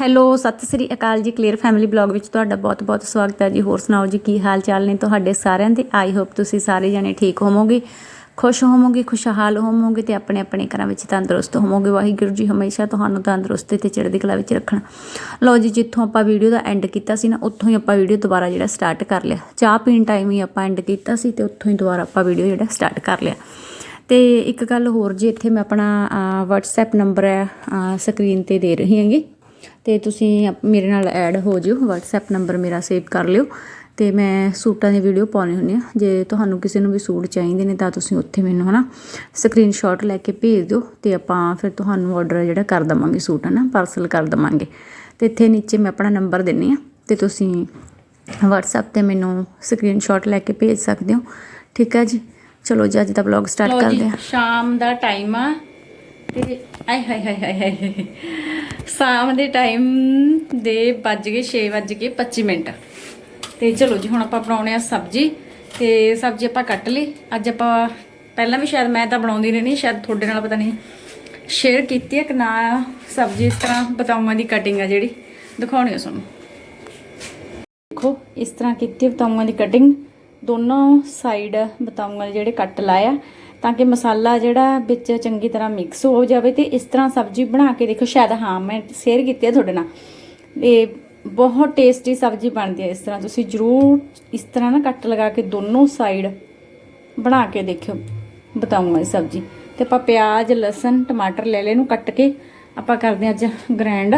Hello Sat Sri ਅਕਾਲ ਜੀ clear family blog ਵਿੱਚ ਤੁਹਾਡਾ ਬਹੁਤ-ਬਹੁਤ ਸਵਾਗਤ ਹੈ ਜੀ। ਹੋਰ ਸੁਣਾਓ ਜੀ ਕੀ ਹਾਲ ਚਾਲ ਨੇ ਤੁਹਾਡੇ ਸਾਰਿਆਂ ਦੇ? ਆਈ ਹੋਪ ਤੁਸੀਂ ਸਾਰੇ ਜਣੇ ਠੀਕ ਹੋਵੋਗੇ ਖੁਸ਼ ਹੋਵੋਗੇ ਖੁਸ਼ਹਾਲ ਹੋਵੋਗੇ ਤੇ ਆਪਣੇ ਆਪਣੇ ਘਰਾਂ ਵਿੱਚ ਤੰਦਰੁਸਤ ਹੋਵੋਗੇ। ਵਾਹਿਗੁਰੂ ਜੀ ਹਮੇਸ਼ਾ ਤੁਹਾਨੂੰ ਤੰਦਰੁਸਤ ਤੇ ਚੜ੍ਹਦੀ ਕਲਾ ਵਿੱਚ ਰੱਖਣ। ਲਓ ਜੀ ਜਿੱਥੋਂ ਆਪਾਂ ਵੀਡੀਓ ਦਾ ਐਂਡ ਕੀਤਾ ਸੀ ਨਾ ਉੱਥੋਂ ਹੀ ਆਪਾਂ ਵੀਡੀਓ ਦੁਬਾਰਾ ਜਿਹੜਾ ਸਟਾਰਟ ਕਰ ਲਿਆ। ਚਾਹ ਪੀਣ ਟਾਈਮ ਹੀ ਆਪਾਂ ਐਂਡ ਕੀਤਾ ਸੀ ਤੇ ਉੱਥੋਂ ਹੀ ਦੁਬਾਰਾ ਆਪਾਂ ਵੀਡੀਓ ਜਿਹੜਾ ਸਟਾਰਟ ਕਰ ਲਿਆ। ਤੇ ਇੱਕ ਗੱਲ ਹੋਰ ਜੀ ਇੱਥੇ ਮੈਂ ਆਪਣਾ ਅ, WhatsApp ਨੰਬਰ ਹੈ ਸਕਰੀਨ ਤੇ ਦੇ ਰਹੀ ਹਾਂਗੀ। ਤੇ ਤੁਸੀਂ ਮੇਰੇ ਨਾਲ ਐਡ ਹੋ ਜਿਓ WhatsApp ਨੰਬਰ ਮੇਰਾ ਸੇਵ ਕਰ ਲਿਓ ਤੇ ਮੈਂ ਸੂਟਾਂ ਦੀ ਵੀਡੀਓ ਪਾਉਣੀ ਹੁੰਦੀ ਆ। ਜੇ ਤੁਹਾਨੂੰ ਕਿਸੇ ਨੂੰ ਵੀ ਸੂਟ ਚਾਹੀਦੇ ਨੇ ਤਾਂ ਤੁਸੀਂ ਉੱਥੇ ਮੈਨੂੰ ਹਨਾ ਸਕਰੀਨਸ਼ਾਟ ਲੈ ਕੇ ਭੇਜ ਦਿਓ ਤੇ ਆਪਾਂ ਫਿਰ ਤੁਹਾਨੂੰ ਆਰਡਰ ਜਿਹੜਾ ਕਰ ਦਵਾਂਗੇ ਸੂਟ ਹਨਾ ਪਾਰਸਲ ਕਰ ਦਵਾਂਗੇ। ਤੇ ਇੱਥੇ ਨੀਚੇ ਮੈਂ ਆਪਣਾ ਨੰਬਰ ਦਿੰਨੀ ਆ ਤੇ ਤੁਸੀਂ WhatsApp ਤੇ ਮੈਨੂੰ ਸਕਰੀਨਸ਼ਾਟ ਲੈ ਕੇ ਭੇਜ ਸਕਦੇ ਹੋ। ਠੀਕ ਹੈ ਜੀ? ਚਲੋ ਜੀ ਅੱਜ ਦਾ ਵਲੌਗ ਸਟਾਰਟ ਕਰਦੇ ਹਾਂ ਸ਼ਾਮ ਦਾ ਟਾਈਮ ਆ ਤੇ ਆਏ ਹਾਏ ਹਾਏ ਹਾਏ ਹਾਏ। ਸ਼ਾਮ ਦੇ ਟਾਈਮ ਦੇ ਵੱਜ ਗਏ 6 ਵੱਜ ਕੇ 25 ਮਿੰਟ। ਤੇ ਚਲੋ ਜੀ, ਹੁਣ ਆਪਾਂ ਬਣਾਉਣੇ ਆ ਸਬਜ਼ੀ। ਤੇ ਸਬਜ਼ੀ ਆਪਾਂ ਕੱਟ ਲਈ। ਅੱਜ ਆਪਾਂ, ਪਹਿਲਾਂ ਵੀ ਸ਼ਾਇਦ ਮੈਂ ਤਾਂ ਬਣਾਉਂਦੀ ਰਹਿਣੀ, ਸ਼ਾਇਦ ਤੁਹਾਡੇ ਨਾਲ ਪਤਾ ਨਹੀਂ ਸ਼ੇਅਰ ਕੀਤੀ ਹੈ ਕਿ ਨਾ ਸਬਜ਼ੀ ਇਸ ਤਰ੍ਹਾਂ ਬਤਾਊਆਂ ਦੀ ਕਟਿੰਗ ਆ ਜਿਹੜੀ। ਦਿਖਾਉਣੀ ਆ ਤੁਹਾਨੂੰ। ਦੇਖੋ, ਇਸ ਤਰ੍ਹਾਂ ਕੀਤੀ ਬਤਾਊਆਂ ਦੀ ਕਟਿੰਗ ਦੋਨੋਂ ਸਾਈਡ ਬਤਾਊਆਂ ਦੇ ਜਿਹੜੇ ਕੱਟ ਲਾਇਆ। ਤਾਂ ਕਿ ਮਸਾਲਾ ਜਿਹੜਾ ਵਿੱਚ ਚੰਗੀ ਤਰ੍ਹਾਂ ਮਿਕਸ ਹੋ ਜਾਵੇ ਤੇ ਇਸ ਤਰ੍ਹਾਂ ਸਬਜ਼ੀ ਬਣਾ ਕੇ ਦੇਖੋ, ਸ਼ਾਇਦ ਹਾਂ, ਮੈਂ ਸ਼ੇਅਰ ਕੀਤੀ ਹੈ ਤੁਹਾਡੇ ਨਾਲ। ਇਹ ਬਹੁਤ ਟੇਸਟੀ ਸਬਜ਼ੀ ਬਣਦੀ ਹੈ ਇਸ ਤਰ੍ਹਾਂ। ਤੁਸੀਂ ਜ਼ਰੂਰ ਇਸ ਤਰ੍ਹਾਂ ਨਾ ਕੱਟ ਲਗਾ ਕੇ ਦੋਨੋਂ ਸਾਈਡ ਬਣਾ ਕੇ ਦੇਖਿਓ, ਬਤਾਊਂਗਾ ਇਹ ਸਬਜ਼ੀ। ਤੇ ਆਪਾਂ ਪਿਆਜ਼, ਲਸਣ, ਟਮਾਟਰ ਲੈ ਲੈ ਨੂੰ ਕੱਟ ਕੇ। ਆਪਾਂ ਕਰਦੇ ਹਾਂ ਅੱਜ ਗ੍ਰੈਂਡ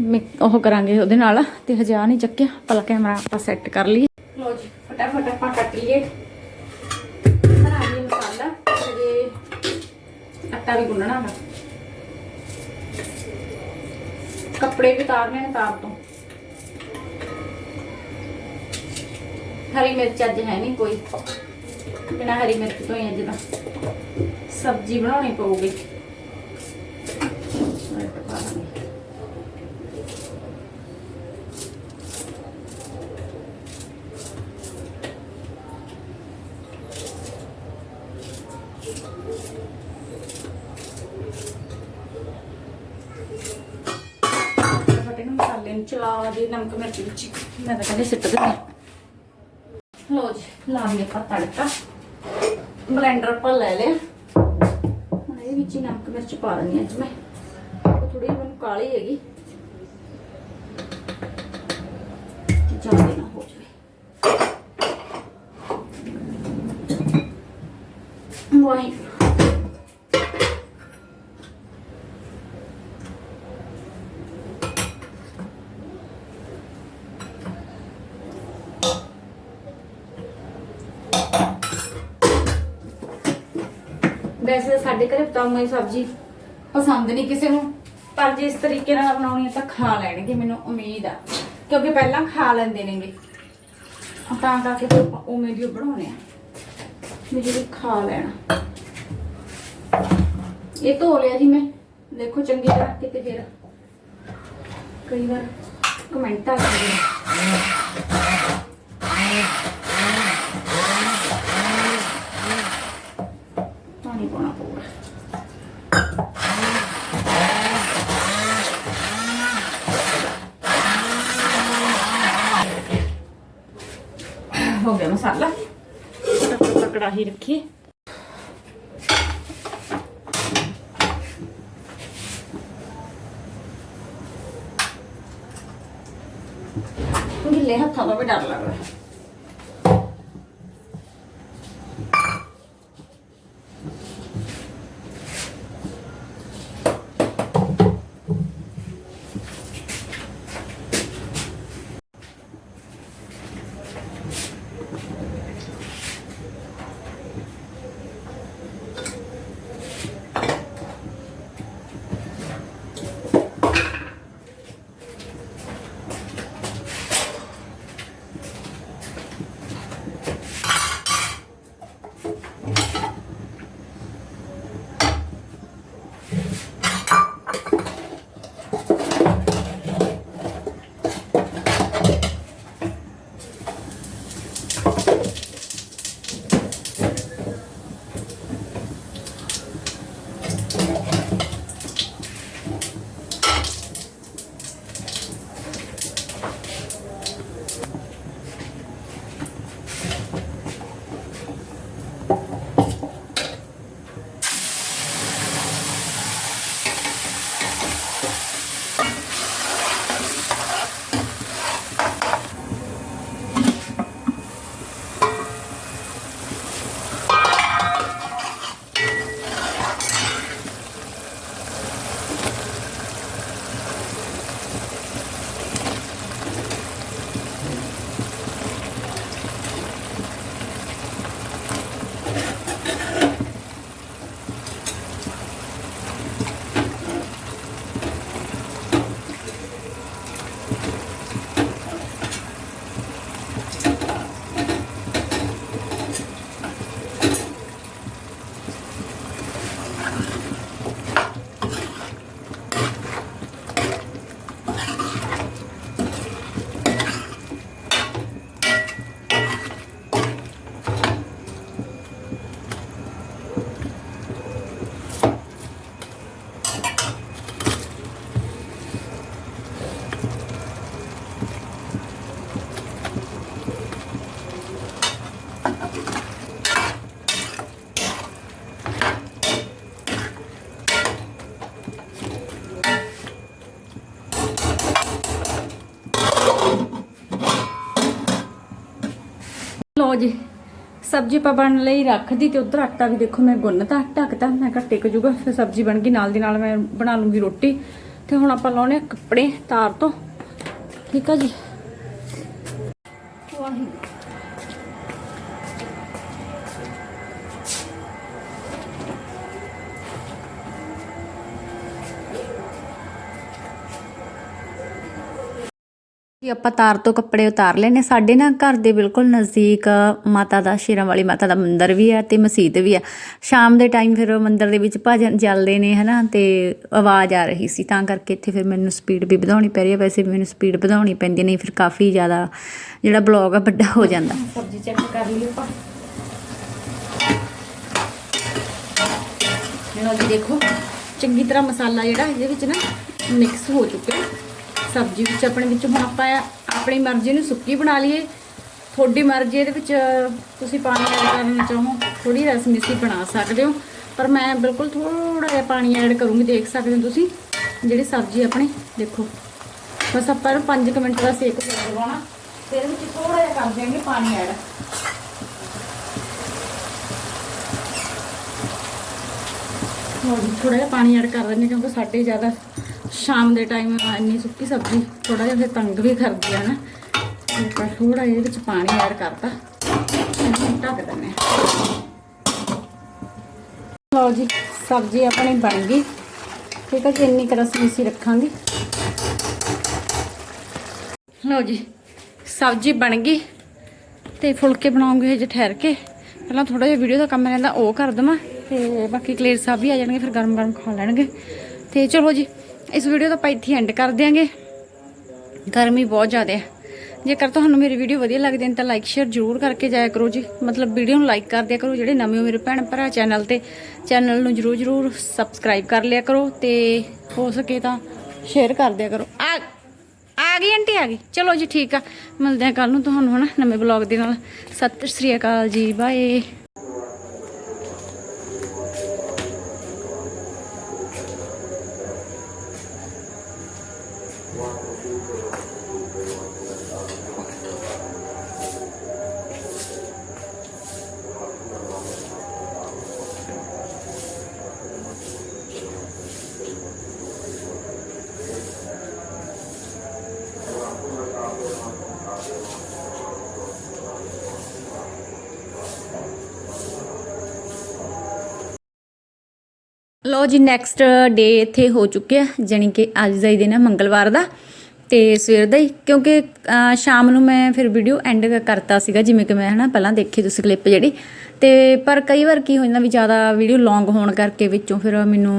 ਮਿਕ- ਉਹ ਕਰਾਂਗੇ ਉਹਦੇ ਨਾਲ। ਤੇ ਹਜਾ ਨਹੀਂ ਚੱਕਿਆ। ਪਲ ਕੈਮਰਾ ਆਪਾਂ ਸੈੱਟ ਕਰ ਲਈਏ। ਲੋ ਜੀ, ਫਟਾਫਟ ਆਪਾਂ ਕੱਟ ਲਈਏ। ਆਟਾ ਵੀ ਗੁੰਨਣਾ ਹੈ ਕੱਪੜੇ ਵੀ ਤਾਰਨੇ ਨੇ ਤਾਰ ਤੋਂ। ਹਰੀ ਮਿਰਚ ਅੱਜ ਹੈ ਨਹੀਂ ਕੋਈ। ਬਿਨਾ ਹਰੀ ਮਿਰਚ ਤੋਂ ਹੀ ਅੱਜ ਦਾ ਸਬਜ਼ੀ ਬਣਾਉਣੀ ਪਊਗੀ ਮਿਰਚ ਪਾ ਦਾਂਗੇ। ਫਟੇ ਨੂੰ ਮਸਾਲੇ ਨੂੰ ਚਲਾ ਦੇ ਨਮਕ ਮਿਰਚ ਵਿੱਚ ਮੈਂ ਤਾਂ ਕਹਿੰਦੀ ਸਿੱਟ ਦੇ ਲੋ ਜੀ, ਲਾ ਲਿਆ ਆਪਾਂ ਤੜਕਾ। ਬਲੈਂਡਰ ਪਰ ਲੈ ਲਿਆ। ਹੁਣ ਇਹਦੇ ਵਿੱਚ ਨਮਕ ਮਿਰਚ ਪਾ ਦਿੰਦੀ ਹਾਂ ਅੱਜ ਮੈਂ। ਉਹ ਥੋੜੀ ਜਿਹੀ ਮੈਨੂੰ ਕਾਲੀ ਹੈਗੀ। ਜ਼ਿਆਦਾ ਨਾ ਹੋ ਜਾਵੇ। ਵਾਹਿਗੁਰੂ। ਵੈਸੇ ਸਾਡੇ ਘਰੇ ਬਤਾਉਂਗਾ ਸਬਜ਼ੀ ਪਸੰਦ ਨਹੀਂ ਕਿਸੇ ਨੂੰ। ਪਰ ਜੇ ਇਸ ਤਰੀਕੇ ਨਾਲ ਬਣਾਉਣੀ ਹੈ ਤਾਂ ਖਾ ਲੈਣਗੇ, ਮੈਨੂੰ ਉਮੀਦ ਆ। ਕਿਉਂਕਿ ਪਹਿਲਾਂ ਖਾ ਲੈਂਦੇ ਨੇਗੇ। ਤਾਂ ਕਰਕੇ ਫਿਰ ਆਪਾਂ ਉਵੇਂ ਦੀ ਬਣਾਉਣੇ ਆ। ਵੀ ਜਿਹੜੀ ਖਾ ਲੈਣਾ। ਇਹ ਧੋ ਲਿਆ ਜੀ ਮੈਂ। ਦੇਖੋ ਚੰਗੀ ਤਰ੍ਹਾਂ ਕਿਤੇ ਫਿਰ ਕਈ ਵਾਰ ਕਮੈਂਟ ਆ ਜਾਂਦੇ ਨੇ ਪਾਣੀ ਪਾਉਣਾ ਪਊਗਾ ਹੋ ਗਿਆ ਮਸਾਲਾ ਫਟਾਫਟ ਆਪਾਂ ਕੜਾਹੀ ਰੱਖੀਏ। ਗਿੱਲੇ ਹੱਥਾਂ ਦਾ ਵੀ ਡਰ ਲੱਗਦਾ। ਲਓ ਜੀ। ਸਬਜ਼ੀ ਪਾ ਬਣਨ ਲਈ ਰੱਖਦੀ ਤੇ ਉਧਰ ਆਟਾ ਵੀ ਦੇਖੋ ਮੈਂ ਗੁੰਨਤਾ ਢੱਕਤਾ ਮੈਂ ਕਿਹਾ ਟਿਕ ਜੂਗਾ, ਫਿਰ ਸਬਜ਼ੀ ਬਣ ਗਈ, ਨਾਲ ਦੀ ਨਾਲ ਮੈਂ ਬਣਾ ਲੂੰਗੀ ਰੋਟੀ। ਤੇ ਹੁਣ ਆਪਾਂ ਲਾਉਣੇ ਆ ਕੱਪੜੇ ਤਾਰ ਤੋਂ। ਠੀਕ ਆ ਜੀ। ਜੀ ਆਪਾਂ ਤਾਰ ਤੋਂ ਕੱਪੜੇ ਉਤਾਰ ਲਏ ਨੇ ਸਾਡੇ ਨਾ ਘਰ ਦੇ ਬਿਲਕੁਲ ਨਜ਼ਦੀਕ ਮਾਤਾ ਦਾ, ਸ਼ੇਰਾਂ ਵਾਲੀ ਮਾਤਾ ਦਾ ਮੰਦਿਰ ਵੀ ਹੈ ਤੇ ਮਸਜਿਦ ਵੀ ਹੈ। ਸ਼ਾਮ ਦੇ ਟਾਈਮ ਫਿਰ ਮੰਦਿਰ ਦੇ ਵਿੱਚ ਭਜਨ ਚੱਲਦੇ ਨੇ, ਹਨਾ, ਤੇ ਆਵਾਜ਼ ਆ ਰਹੀ ਸੀ। ਤਾਂ ਕਰਕੇ ਇੱਥੇ ਫਿਰ ਮੈਨੂੰ ਸਪੀਡ ਵੀ ਵਧਾਉਣੀ ਪੈ ਰਹੀ ਹੈ। ਵੈਸੇ ਵੀ ਮੈਨੂੰ ਸਪੀਡ ਵਧਾਉਣੀ ਪੈਂਦੀ ਨਹੀਂ ਫਿਰ ਕਾਫੀ ਜ਼ਿਆਦਾ ਜਿਹੜਾ ਬਲੌਗ ਆ ਵੱਡਾ ਹੋ ਜਾਂਦਾ। ਸਬਜ਼ੀ ਚੈੱਕ ਕਰ ਲਈ ਆਪਾਂ। ਲਓ ਜੀ ਦੇਖੋ, ਚੰਗੀ ਤਰ੍ਹਾਂ ਮਸਾਲਾ ਜਿਹੜਾ ਇਹਦੇ ਵਿੱਚ ਨਾ ਮਿਕਸ ਹੋ ਚੁੱਕਿਆ। ਸਬਜ਼ੀ ਵਿੱਚ ਆਪਣੇ ਵਿੱਚ ਹੁਣ ਆਪਾਂ ਆਪਣੀ ਮਰਜ਼ੀ ਨੂੰ ਸੁੱਕੀ ਬਣਾ ਲਈਏ। ਤੁਹਾਡੀ ਮਰਜ਼ੀ, ਇਹਦੇ ਵਿੱਚ ਤੁਸੀਂ ਪਾਣੀ ਐਡ ਕਰਨਾ ਚਾਹੋ ਥੋੜੀ ਰਸ ਮਿੱਸੀ ਬਣਾ ਸਕਦੇ ਹੋ। ਪਰ ਮੈਂ ਬਿਲਕੁਲ ਥੋੜਾ ਜਿਹਾ ਪਾਣੀ ਐਡ ਕਰੂੰਗੀ, ਦੇਖ ਸਕਦੇ ਹੋ ਤੁਸੀਂ, ਜਿਹੜੀ ਸਬਜ਼ੀ ਆਪਣੀ, ਦੇਖੋ। ਬਸ ਆਪਾਂ ਨੂੰ 5 ਮਿੰਟ ਦਾ ਸੇਕ ਲਗਵਾਉਣਾ ਫਿਰ ਇਹਦੇ ਵਿੱਚ ਥੋੜਾ ਜਿਹਾ ਕਰ ਦੇਵਾਂਗੇ ਪਾਣੀ ਐਡ ਹੋਰ ਥੋੜਾ ਜਿਹਾ ਪਾਣੀ ਐਡ ਕਰ ਦਿੰਦੇ ਕਿਉਂਕਿ ਸਾਡੇ ਜ਼ਿਆਦਾ ਸ਼ਾਮ ਦੇ ਟਾਈਮ ਇੰਨੀ ਸੁੱਕੀ ਸਬਜ਼ੀ ਥੋੜਾ ਜਿਹਾ ਫਿਰ ਤੰਗ ਵੀ ਕਰਦੀ ਆ ਨਾ। ਤੇ ਆਪਾਂ ਥੋੜਾ ਇਹਦੇ ਵਿੱਚ ਪਾਣੀ ਐਡ ਕਰਤਾ। ਇਹਨੂੰ ਢੱਕ ਦਿੰਦੇ ਹਾਂ ਲਓ ਜੀ, ਸਬਜ਼ੀ ਆਪਣੀ ਬਣ ਗਈ। ਠੀਕ ਹੈ ਜੀ, ਇੰਨੀ ਕੁ ਰਸ ਮਿੱਸੀ ਰੱਖਾਂਗੇ। ਲਓ ਜੀ, ਸਬਜ਼ੀ ਬਣ ਗਈ। ਤੇ ਫੁਲਕੇ ਬਣਾਉਂਗੇ ਹਜੇ ਠਹਿਰ ਕੇ। ਪਹਿਲਾਂ ਥੋੜਾ ਜਿਹਾ ਵੀਡੀਓ ਦਾ ਕੰਮ ਰਹਿੰਦਾ, ਉਹ ਕਰ ਦਵਾਂ। ਤੇ ਬਾਕੀ ਕਲੇਰ ਸਾਹਿਬ ਵੀ ਆ ਜਾਣਗੇ, ਫਿਰ ਗਰਮ ਗਰਮ ਖਾ ਲੈਣਗੇ। ਤੇ ਚਲੋ ਜੀ ਇਸ ਵੀਡੀਓ ਦਾ ਆਪਾਂ ਇੱਥੇ ਐਂਡ ਕਰ ਦਿਆਂਗੇ। ਗਰਮੀ ਬਹੁਤ ਜ਼ਿਆਦਾ ਹੈ। ਜੇਕਰ ਤੁਹਾਨੂੰ ਮੇਰੀ ਵੀਡੀਓ ਵਧੀਆ ਲੱਗਦੀ ਹੈ ਤਾਂ ਲਾਈਕ ਸ਼ੇਅਰ ਜ਼ਰੂਰ ਕਰਕੇ ਜਾਇਆ ਕਰੋ ਜੀ। ਮਤਲਬ ਵੀਡੀਓ ਨੂੰ ਲਾਈਕ ਕਰ ਦਿਆ ਕਰੋ, ਜਿਹੜੇ ਨਵੇਂ ਹੋ ਮੇਰੇ ਭੈਣ ਭਰਾ ਚੈਨਲ ਤੇ। ਚੈਨਲ ਨੂੰ ਜ਼ਰੂਰ ਜ਼ਰੂਰ ਸਬਸਕ੍ਰਾਈਬ ਕਰ ਲਿਆ ਕਰੋ ਤੇ ਹੋ ਸਕੇ ਤਾਂ ਸ਼ੇਅਰ ਕਰ ਦਿਆ ਕਰੋ। ਆ ਆ ਗਈ ਆਂਟੀ, ਆ ਗਈ। ਚਲੋ ਜੀ ਠੀਕ ਆ। ਮਿਲਦੇ ਆ ਕੱਲ ਨੂੰ ਤੁਹਾਨੂੰ ਹਨਾ ਨਵੇਂ ਬਲੌਗ ਦੇ ਨਾਲ। ਸਤਿ ਸ਼੍ਰੀ ਅਕਾਲ ਜੀ ਬਾਏ ਲੋ ਜੀ ਨੈਕਸਟ ਡੇ ਇੱਥੇ ਹੋ ਚੁੱਕਿਆ, ਜਾਣੀ ਕਿ ਅੱਜ ਦਾ ਹੀ ਦਿਨ ਹੈ, ਮੰਗਲਵਾਰ ਦਾ। ਤੇ ਸਵੇਰ ਦਾ ਹੀ, ਕਿਉਂਕਿ ਸ਼ਾਮ ਨੂੰ ਮੈਂ ਫਿਰ ਵੀਡੀਓ ਐਂਡ ਕਰਤਾ ਸੀਗਾ, ਜਿਵੇਂ ਕਿ ਮੈਂ, ਹਨਾ, ਪਹਿਲਾਂ ਦੇਖੀ ਤੁਸੀਂ ਕਲਿੱਪ ਜਿਹੜੀ। ਤੇ ਪਰ ਕਈ ਵਾਰ ਕੀ ਹੋ ਜਾਂਦਾ ਵੀ ਜ਼ਿਆਦਾ ਵੀਡੀਓ ਲੌਂਗ ਹੋਣ ਕਰਕੇ ਵਿੱਚੋਂ ਫਿਰ ਮੈਨੂੰ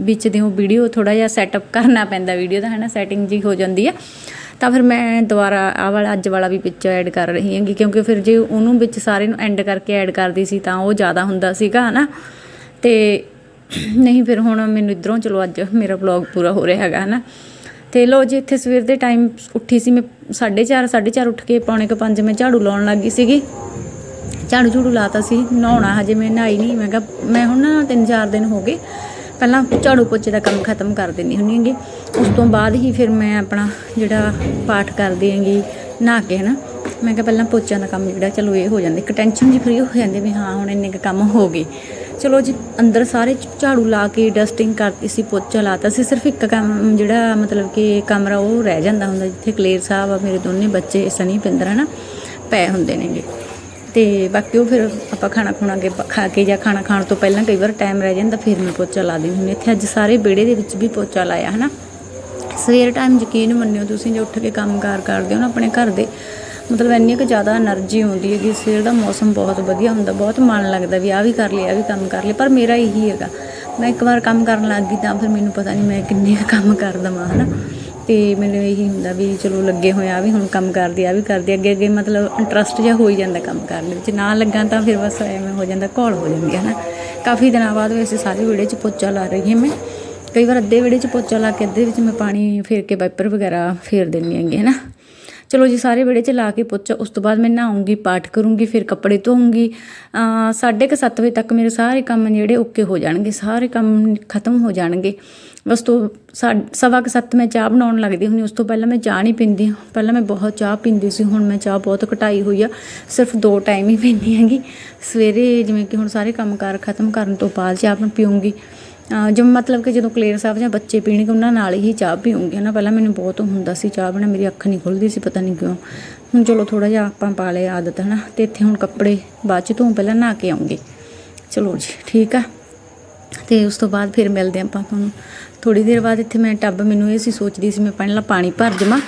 ਵਿੱਚ ਦੀ ਉਹ ਵੀਡੀਓ ਥੋੜਾ ਜਿਹਾ ਸੈਟਅਪ ਕਰਨਾ ਪੈਂਦਾ ਵੀਡੀਓ ਦਾ, ਹਨਾ ਸੈਟਿੰਗ ਜੀ ਹੋ ਜਾਂਦੀ ਆ। ਤਾਂ ਫਿਰ ਮੈਂ ਦੁਬਾਰਾ ਆਹ ਵਾਲਾ, ਅੱਜ ਵਾਲਾ ਵੀ ਵਿੱਚ ਐਡ ਕਰ ਰਹੀ ਹਾਂਗੀ, ਕਿਉਂਕਿ ਫਿਰ ਜੇ ਉਹਨੂੰ ਵਿੱਚ ਸਾਰੇ ਨੂੰ ਐਂਡ ਕਰਕੇ ਐਡ ਕਰਦੀ ਸੀ ਤਾਂ ਉਹ ਜ਼ਿਆਦਾ ਹੁੰਦਾ ਸੀਗਾ, ਹਨਾ। ਤੇ ਨਹੀਂ, ਫਿਰ ਹੁਣ ਮੈਨੂੰ ਇਧਰੋਂ ਚਲੋ ਅੱਜ ਮੇਰਾ ਵਲੌਗ ਪੂਰਾ ਹੋ ਰਿਹਾ ਹੈਗਾ, ਹਨਾ। ਤੇ ਲੋ ਜੀ, ਇੱਥੇ ਸਵੇਰ ਦੇ ਟਾਈਮ ਉੱਠੀ ਸੀ ਮੈਂ 4:30 4:30 ਉੱਠ ਕੇ ਪੌਣੇ ਕੁ 5 ਮੈਂ ਝਾੜੂ ਲਾਉਣ ਲੱਗੀ ਸੀਗੀ। ਝਾੜੂ ਝੂੜੂ ਲਾਤਾ ਸੀ, ਨਹਾਉਣਾ ਹਜੇ ਮੈਂ ਨਹਾਈ ਨਹੀਂ, ਮੈਂ ਕਿਹਾ ਮੈਂ ਹੁਣ ਨਾ 3-4 ਦਿਨ ਹੋ ਗਏ, ਪਹਿਲਾਂ ਝਾੜੂ ਪੋਚੇ ਦਾ ਕੰਮ ਖਤਮ ਕਰ ਦਿੰਦੀ ਹੁੰਦੀ ਹੈਗੀ, ਉਸ ਤੋਂ ਬਾਅਦ ਹੀ ਫਿਰ ਮੈਂ ਆਪਣਾ ਜਿਹੜਾ ਪਾਠ ਕਰਦੀ ਹੈਗੀ, ਨਹਾ ਕੇ, ਹਨਾ। ਮੈਂ ਕਿਹਾ ਪਹਿਲਾਂ ਪੋਚਿਆਂ ਦਾ ਕੰਮ ਜਿਹੜਾ, ਚਲੋ ਇਹ ਹੋ ਜਾਂਦਾ, ਇੱਕ ਟੈਨਸ਼ਨ ਜੀ ਫਰੀ ਹੋ ਜਾਂਦੀ ਵੀ ਹਾਂ, ਹੁਣ ਇੰਨੇ ਕੁ ਕੰਮ ਹੋ ਗਏ। ਚਲੋ ਜੀ, ਅੰਦਰ ਸਾਰੇ ਝਾੜੂ ਲਾ ਕੇ ਡਸਟਿੰਗ ਕਰਤੀ ਸੀ ਪੋਚਾ ਲਾਤਾ ਸੀ ਸਿਰਫ ਇੱਕ ਕੰਮ, ਜਿਹੜਾ ਮਤਲਬ ਕਿ ਕਮਰਾ ਉਹ ਰਹਿ ਜਾਂਦਾ ਹੁੰਦਾ, ਜਿੱਥੇ ਕਲੇਰ ਸਾਹਿਬ ਆ, ਮੇਰੇ ਦੋਨੇ ਬੱਚੇ ਸਨੀ, ਪਿੰਦਰ, ਹਨਾ, ਪਏ ਹੁੰਦੇ ਨੇਗੇ। ਤੇ ਬਾਕੀ ਉਹ ਫਿਰ ਆਪਾਂ ਖਾਣਾ ਖੁਣਾ ਕੇ ਖਾ ਕੇ ਜਾਂ ਖਾਣਾ ਖਾਣ ਤੋਂ ਪਹਿਲਾਂ ਕਈ ਵਾਰ ਟਾਈਮ ਰਹਿ ਜਾਂਦਾ, ਫਿਰ ਮੈਂ ਪੋਚਾ ਲਾ ਦਿੰਦੀ ਹੁੰਦੀ ਇੱਥੇ ਅੱਜ ਸਾਰੇ ਵਿਹੜੇ ਦੇ ਵਿੱਚ ਵੀ ਪੋਚਾ ਲਾਇਆ, ਹਨਾ। ਸਵੇਰ ਟਾਈਮ ਯਕੀਨ ਮੰਨਿਓ ਤੁਸੀਂ, ਜੇ ਉੱਠ ਕੇ ਕੰਮਕਾਰ ਕਰਦੇ ਹੋ ਨਾ ਆਪਣੇ ਘਰ ਦੇ ਮਤਲਬ ਇੰਨੀ ਕਿ ਜ਼ਿਆਦਾ એનર્ਜੀ ਹੁੰਦੀ ਹੈਗੀ, ਸਵੇਰ ਦਾ ਮੌਸਮ ਬਹੁਤ ਵਧੀਆ ਹੁੰਦਾ, ਬਹੁਤ ਮਨ ਲੱਗਦਾ ਵੀ ਆ ਵੀ ਕਰ ਲਿਆ ਵੀ ਕੰਮ ਕਰ ਲਿਆ ਪਰ ਮੇਰਾ ਇਹੀ ਹੈਗਾ, ਮੈਂ ਇੱਕ ਵਾਰ ਕੰਮ ਕਰਨ ਲੱਗ ਗਈ ਤਾਂ ਫਿਰ ਮੈਨੂੰ ਪਤਾ ਨਹੀਂ ਮੈਂ ਕਿੰਨੇ ਕੰਮ ਕਰ ਦਵਾਂ, ਹਨਾ? ਤੇ ਮੈਨੂੰ ਇਹੀ ਹੁੰਦਾ ਵੀ ਚਲੋ ਲੱਗੇ ਹੋਏ ਆ ਵੀ ਹੁਣ ਕੰਮ ਕਰਦੇ ਆ ਵੀ ਕਰਦੇ, ਅੱਗੇ ਅੱਗੇ ਮਤਲਬ ਇੰਟਰਸਟ ਜਿਹਾ ਹੋ ਹੀ ਜਾਂਦਾ ਕੰਮ ਕਰਨ ਦੇ ਵਿੱਚ, ਨਾ ਲੱਗਾਂ ਤਾਂ ਫਿਰ ਬਸ ਐਵੇਂ ਹੋ ਜਾਂਦਾ, ਘੋਲ ਹੋ ਜਾਂਦੀ ਹੈ ਨਾ ਕਾਫੀ ਦਿਨਾਂ ਬਾਅਦ ਵੀ ਅਸੀਂ ਸਾਰੇ ਵਿੜੇ 'ਚ ਪੋਚਾ ਲਾ ਰਹੀ ਹਾਂ ਮੈਂ, ਕਈ ਵਾਰ ਅੱਧੇ ਵਿੜੇ 'ਚ ਪੋਚਾ ਲਾ ਕੇ ਅੱਧੇ ਵਿੱਚ ਮੈਂ ਪਾਣੀ ਫੇਰ ਕੇ ਵਾਈਪਰ ਵਗੈਰਾ ਫੇਰ ਦਿੰਦੀ ਹੈਗੀ ਹੈ ਨਾ ਚਲੋ ਜੀ, ਸਾਰੇ ਵਿਹੜੇ 'ਚ ਲਾ ਕੇ ਪੋਚਾ ਉਸ ਤੋਂ ਬਾਅਦ ਮੈਂ ਨਹਾਉਂਗੀ, ਪਾਠ ਕਰੂੰਗੀ, ਫਿਰ ਕੱਪੜੇ ਧੋਉਂਗੀ ਸਾਢੇ ਕੁ ਸੱਤ ਵਜੇ ਤੱਕ ਮੇਰੇ ਸਾਰੇ ਕੰਮ ਜਿਹੜੇ ਓਕੇ ਹੋ ਜਾਣਗੇ, ਸਾਰੇ ਕੰਮ ਖਤਮ ਹੋ ਜਾਣਗੇ। ਉਸ ਤੋਂ ਸਾ- ਸਵਾ ਕੁ ਸੱਤ ਮੈਂ ਚਾਹ ਬਣਾਉਣ ਲੱਗਦੀ ਹੁੰਦੀ, ਉਸ ਤੋਂ ਪਹਿਲਾਂ ਮੈਂ ਚਾਹ ਨਹੀਂ ਪੀਂਦੀ। ਪਹਿਲਾਂ ਮੈਂ ਬਹੁਤ ਚਾਹ ਪੀਂਦੀ ਸੀ, ਹੁਣ ਮੈਂ ਚਾਹ ਬਹੁਤ ਘਟਾਈ ਹੋਈ ਆ। ਸਿਰਫ ਦੋ ਟਾਈਮ ਹੀ ਪੀਂਦੀ ਹੈਗੀ। ਸਵੇਰੇ ਜਿਵੇਂ ਕਿ ਹੁਣ ਸਾਰੇ ਕੰਮਕਾਰ ਖਤਮ ਕਰਨ ਤੋਂ ਬਾਅਦ ਚਾਹ ਮੈਂ ਪੀਉਂਗੀ ਜਿਵੇਂ ਮਤਲਬ ਕਿ ਜਦੋਂ ਕਲੇਰ ਸਾਹਿਬ ਜਾਂ ਬੱਚੇ ਪੀਣਗੇ, ਉਹਨਾਂ ਨਾਲ ਹੀ ਚਾਹ ਪੀਉਂਗੀ, ਹਨਾ? ਪਹਿਲਾਂ ਮੈਨੂੰ ਬਹੁਤ ਹੁੰਦਾ ਸੀ ਚਾਹ ਬਣਾ, ਮੇਰੀ ਅੱਖ ਨਹੀਂ ਖੁੱਲਦੀ ਸੀ, ਪਤਾ ਨਹੀਂ ਕਿਉਂ। ਹੁਣ ਚਲੋ ਥੋੜਾ ਜਿਹਾ ਆਪਾਂ ਪਾ ਲਿਆ ਆਦਤ, ਹਨਾ? ਤੇ ਇੱਥੇ ਹੁਣ ਕੱਪੜੇ ਬਾਅਦ ਚ ਧੋਂ ਪਹਿਲਾਂ ਨਹਾ ਕੇ ਆਉਂਗੇ। ਚਲੋ ਜੀ, ਠੀਕ ਆ? ਤੇ ਉਸ ਤੋਂ ਬਾਅਦ ਫਿਰ ਮਿਲਦੇ ਆਪਾਂ ਤੁਹਾਨੂੰ। ਥੋੜੀ ਦੇਰ ਬਾਅਦ ਇੱਥੇ ਮੈਂ ਟੱਬ ਮੈਨੂੰ ਇਹ ਸੀ ਸੋਚਦੀ ਸੀ ਮੈਂ ਪਹਿਲਾਂ ਪਾਣੀ ਭਰ ਦੇਵਾਂ,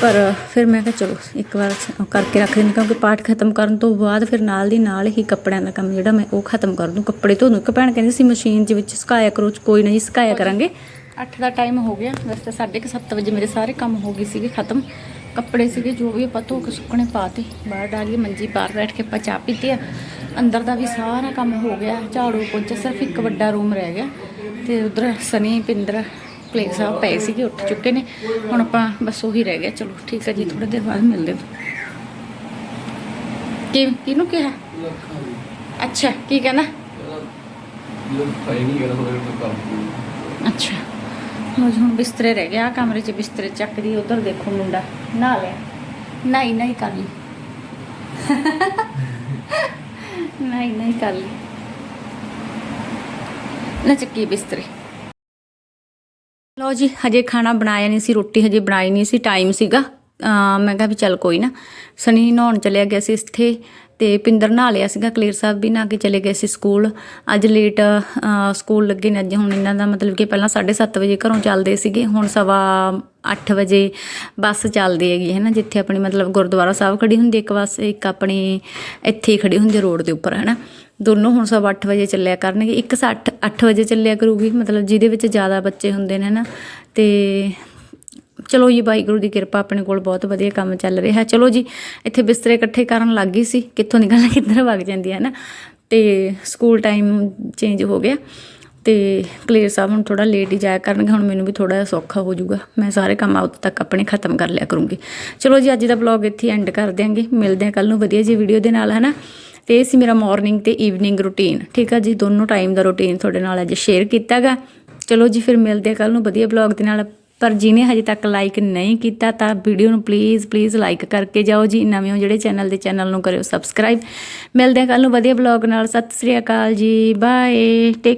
ਪਰ ਫਿਰ ਮੈਂ ਕਿਹਾ ਚਲੋ ਇੱਕ ਵਾਰ ਕਰਕੇ ਰੱਖ ਦਿੰਦੀ ਕਿਉਂਕਿ ਪਾਠ ਖਤਮ ਕਰਨ ਤੋਂ ਬਾਅਦ ਫਿਰ ਨਾਲ ਦੀ ਨਾਲ ਹੀ ਕੱਪੜਿਆਂ ਦਾ ਕੰਮ ਜਿਹੜਾ ਮੈਂ ਉਹ ਖਤਮ ਕਰ ਦੂੰ। ਕੱਪੜੇ ਧੋ ਦੂੰ ਇੱਕ ਭੈਣ ਕਹਿੰਦੀ ਸੀ ਮਸ਼ੀਨ ਦੇ ਵਿੱਚ ਸੁਕਾਇਆ ਕਰੋ, ਕੋਈ ਨਾ ਜੀ ਸੁਕਾਇਆ ਕਰਾਂਗੇ। 8 ਦਾ ਟਾਈਮ ਹੋ ਗਿਆ, ਵੈਸੇ ਤਾਂ 7:30 ਵਜੇ ਮੇਰੇ ਸਾਰੇ ਕੰਮ ਹੋ ਗਏ ਸੀਗੇ ਖਤਮ। ਕੱਪੜੇ ਸੀਗੇ ਜੋ ਵੀ ਆਪਾਂ ਧੋ ਕੇ ਸੁੱਕਣੇ ਪਾਤੇ ਬਾਹਰ ਡਾਲੀਏ ਮੰਜੀ ਬਾਹਰ ਬੈਠ ਕੇ ਆਪਾਂ ਚਾਹ ਪੀਤੀ ਆ। ਅੰਦਰ ਦਾ ਵੀ ਸਾਰਾ ਕੰਮ ਹੋ ਗਿਆ ਝਾੜੂ ਪੋਚਾ ਸਿਰਫ ਇੱਕ ਵੱਡਾ ਰੂਮ ਰਹਿ ਗਿਆ ਤੇ ਉਧਰ ਸਨੀ ਪਿੰਦਰ ਕਲੇਕ ਸਾਹਿਬ ਪਏ ਸੀਗੇ ਉੱਠ ਚੁੱਕੇ ਨੇ। ਹੁਣ ਆਪਾਂ ਬਸ ਉਹੀ ਰਹਿ ਗਿਆ। ਚਲੋ ਠੀਕ ਹੈ ਜੀ ਥੋੜੇ ਦੇਰ ਬਾਅਦ ਮਿਲਦੇ ਹਾਂ। ਕੀ ਕਿਹਨੂੰ ਕਿਹਾ? ਅੱਛਾ ਕੀ ਕਹਿਣਾ ਅੱਛਾ। ਹੁਣ ਹੁਣ ਬਿਸਤਰੇ ਰਹਿ ਗਿਆ ਕਮਰੇ 'ਚ ਬਿਸਤਰੇ ਚੱਕਦੀ ਉਧਰ ਦੇਖੋ ਮੁੰਡਾ, ਨਹਾ ਲਿਆ। ਨਹੀਂ ਨਹੀਂ ਕਰ ਲਈ। ਨਹੀਂ ਨਹੀਂ ਕਰ ਲਈ। ਨਾ ਚੱਕੀ ਬਿਸਤਰੇ। ਲਓ ਜੀ, ਹਜੇ ਖਾਣਾ ਬਣਾਇਆ ਨਹੀਂ ਸੀ, ਰੋਟੀ ਹਜੇ ਬਣਾਈ ਨਹੀਂ ਸੀ ਟਾਈਮ ਸੀਗਾ। ਅਮ ਮੈਂ ਕਿਹਾ ਵੀ ਚੱਲ ਕੋਈ ਨਾ। ਸਨੀ ਨਹਾਉਣ ਚਲਿਆ ਗਿਆ ਸੀ ਇੱਥੇ ਤੇ ਪਿੰਦਰ ਨਹਾ ਲਿਆ ਸੀਗਾ, ਕਲੀਰ ਸਾਹਿਬ ਵੀ ਨਾ ਕੇ ਚਲੇ ਗਏ ਸੀ ਸਕੂਲ। ਅੱਜ ਲੇਟ ਸਕੂਲ ਲੱਗੇ ਨੇ ਅੱਜ। ਹੁਣ ਇਹਨਾਂ ਦਾ ਮਤਲਬ ਕਿ ਪਹਿਲਾਂ 7:30 ਵਜੇ ਘਰੋਂ ਚੱਲਦੇ ਸੀਗੇ, ਹੁਣ ਸਵਾ 8 ਵਜੇ ਬੱਸ ਚੱਲਦੀ ਹੈਗੀ ਹੈ ਨਾ, ਜਿੱਥੇ ਆਪਣੀ ਮਤਲਬ ਗੁਰਦੁਆਰਾ ਸਾਹਿਬ ਖੜੀ ਹੁੰਦੀ, ਇੱਕ ਬੱਸ, ਇੱਕ ਆਪਣੀ ਇੱਥੇ ਹੀ ਖੜੀ ਹੁੰਦੀ ਰੋਡ ਦੇ ਉੱਪਰ, ਹੈ ਨਾ। ਦੋਨੋਂ ਹੁਣ ਸਵਾ 8 ਵਜੇ ਚੱਲਿਆ ਕਰਨਗੇ। ਇੱਕ 60 8 ਵਜੇ ਚੱਲਿਆ ਕਰੂਗੀ, ਮਤਲਬ ਜਿਹਦੇ ਵਿੱਚ ਜ਼ਿਆਦਾ ਬੱਚੇ ਹੁੰਦੇ ਨੇ ਹੈ ਨਾ, ਤੇ ਚਲੋ ਜੀ ਵਾਹਿਗੁਰੂ ਦੀ ਕਿਰਪਾ ਆਪਣੇ ਕੋਲ ਬਹੁਤ ਵਧੀਆ ਕੰਮ ਚੱਲ ਰਿਹਾ। ਚਲੋ ਜੀ, ਇੱਥੇ ਬਿਸਤਰੇ ਇਕੱਠੇ ਕਰਨ ਲੱਗ ਗਈ ਸੀ, ਕਿੱਥੋਂ ਨਿਕਲਣਾ ਕਿੱਧਰ ਵਗ ਜਾਂਦੀ ਹੈ ਨਾ ਤੇ ਸਕੂਲ ਟਾਈਮ ਚੇਂਜ ਹੋ ਗਿਆ ਤੇ ਕਲੀਅਰ ਸਾਹਿਬ ਹੁਣ ਥੋੜਾ ਲੇਟ ਹੀ ਜਾਇਆ ਕਰਨਗੇ, ਹੁਣ ਮੈਨੂੰ ਵੀ ਥੋੜਾ ਜਿਹਾ ਸੌਖਾ ਹੋ ਜਾਊਗਾ। ਮੈਂ ਸਾਰੇ ਕੰਮ ਉਦੋਂ ਤੱਕ ਆਪਣੇ ਖਤਮ ਕਰ ਲਿਆ ਕਰੂੰਗੀ। ਚਲੋ ਜੀ, ਅੱਜ ਦਾ ਵਲੌਗ ਇੱਥੇ ਐਂਡ ਕਰ ਦਿਆਂਗੇ। ਮਿਲਦੇ ਹਾਂ ਕੱਲ ਨੂੰ ਵਧੀਆ ਜੀ ਵੀਡੀਓ ਦੇ ਨਾਲ, ਹਨਾ। ਤੇ ਇਹ ਸੀ ਮੇਰਾ ਮਾਰਨਿੰਗ ਤੇ ਈਵਨਿੰਗ ਰੁਟੀਨ ਠੀਕ ਆ ਜੀ? ਦੋਨੋਂ ਟਾਈਮ ਦਾ ਰੁਟੀਨ ਤੁਹਾਡੇ ਨਾਲ ਅੱਜ ਸ਼ੇਅਰ ਕੀਤਾਗਾ। ਚਲੋ ਜੀ, ਫਿਰ ਮਿਲਦੇ ਕੱਲ ਨੂੰ ਵਧੀਆ ਵਲੌਗ ਦੇ ਨਾਲ। ਪਰ ਜਿਹਨੇ ਹਜੇ ਤੱਕ ਲਾਈਕ ਨਹੀਂ ਕੀਤਾ ਤਾਂ ਵੀਡੀਓ ਨੂੰ ਪਲੀਜ਼ ਪਲੀਜ਼ ਲਾਈਕ ਕਰਕੇ ਜਾਓ ਜੀ। ਨਵੇਂ ਹੋ ਜਿਹੜੇ ਚੈਨਲ ਦੇ ਚੈਨਲ ਨੂੰ ਕਰਿਓ ਸਬਸਕ੍ਰਾਈਬ ਮਿਲਦੇ ਹਾਂ ਕੱਲ ਨੂੰ ਵਧੀਆ ਵਲੌਗ ਨਾਲ। ਸਤਿ ਸ੍ਰੀ ਅਕਾਲ ਜੀ। Bye take